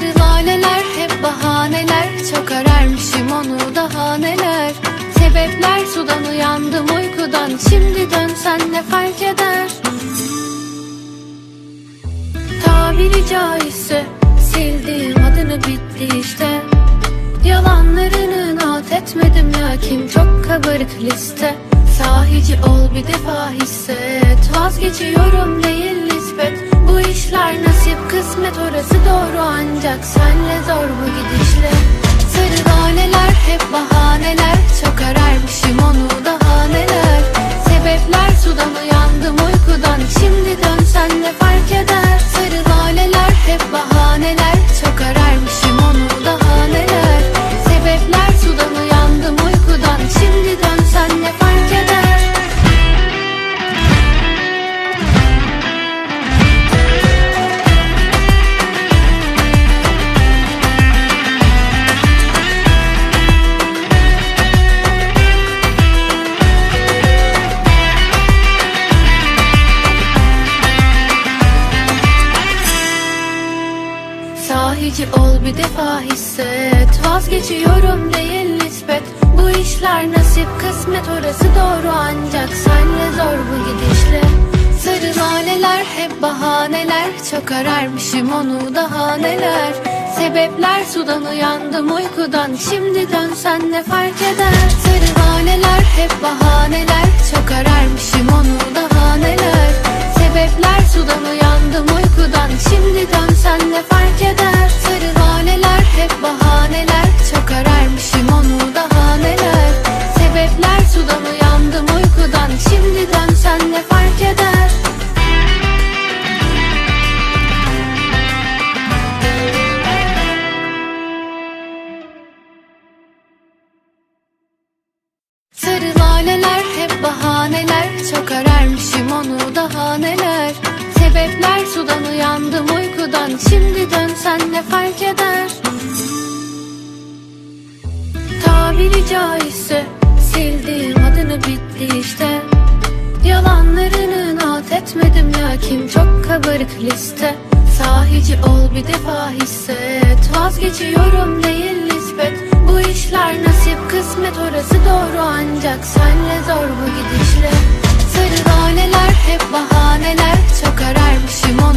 Sarı laleler hep bahaneler. Çok ararmışım onu daha neler. Sebepler sudan uyandım uykudan. Şimdi dönsen ne fark eder? Tabiri caizse Sildiğim adını bitti işte. Yalanlarını not etmedim lakin çok kabarık liste. Sahici ol bir defa hisset. Vazgeçiyorum değil kısmet orası doğru ancak senle zor bu gidişle Sahici ol bir defa hisset. Vazgeçiyorum değil nispet. Bu işler nasip kısmet orası doğru. Ancak senle zor bu gidişle. Sarı laleler hep bahaneler. Çok ararmışım onu daha neler. Sebepler sudan uyandım uykudan. Şimdi dönsen ne fark eder? Sarı laleler hep bahaneler. Çok ararmışım onu daha neler. Sebepler sudan uyandım uykudan. Şimdi dönsen ne fark eder Çok ararmışım onu. Daha neler? Sebepler sudan uyandım uykudan. Şimdi dönsen ne fark eder? Tabiri caizse Sildiğim adını bitti işte. Yalanlarını not etmedim lakin çok kabarık liste. Sahici ol bir defa hisset. Vazgeçiyorum değil nispet. Bu işler nasip kısmet orası doğru. Ancak senle zor bu gidişle Perdaneler hep bahaneler. Çok ararmışım o